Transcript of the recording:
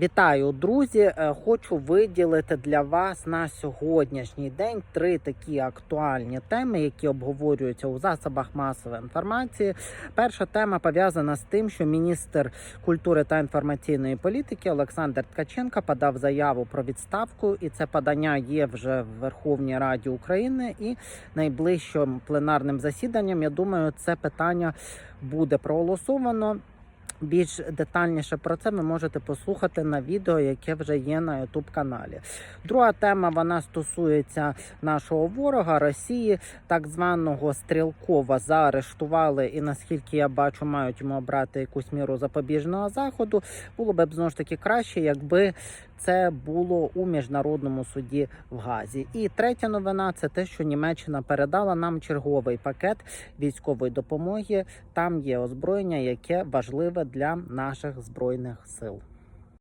Вітаю, друзі! Е, Хочу виділити для вас на сьогоднішній день три такі актуальні теми, які обговорюються у засобах масової інформації. Перша тема пов'язана з тим, що міністр культури та інформаційної політики Олександр Ткаченко подав заяву про відставку, і це подання є вже в Верховній Раді України. І найближчим пленарним засіданням, я думаю, це питання буде проголосовано. Більш детальніше про це ви можете послухати на відео, яке вже є на youtube каналі. Друга тема вона стосується нашого ворога Росії, так званого Стрілкова заарештували, і наскільки я бачу, мають йому обрати якусь міру запобіжного заходу. Було б знову ж таки краще, якби це було у міжнародному суді в Газі. І третя новина це те, що Німеччина передала нам черговий пакет військової допомоги. Там є озброєння, яке важливе для наших збройних сил.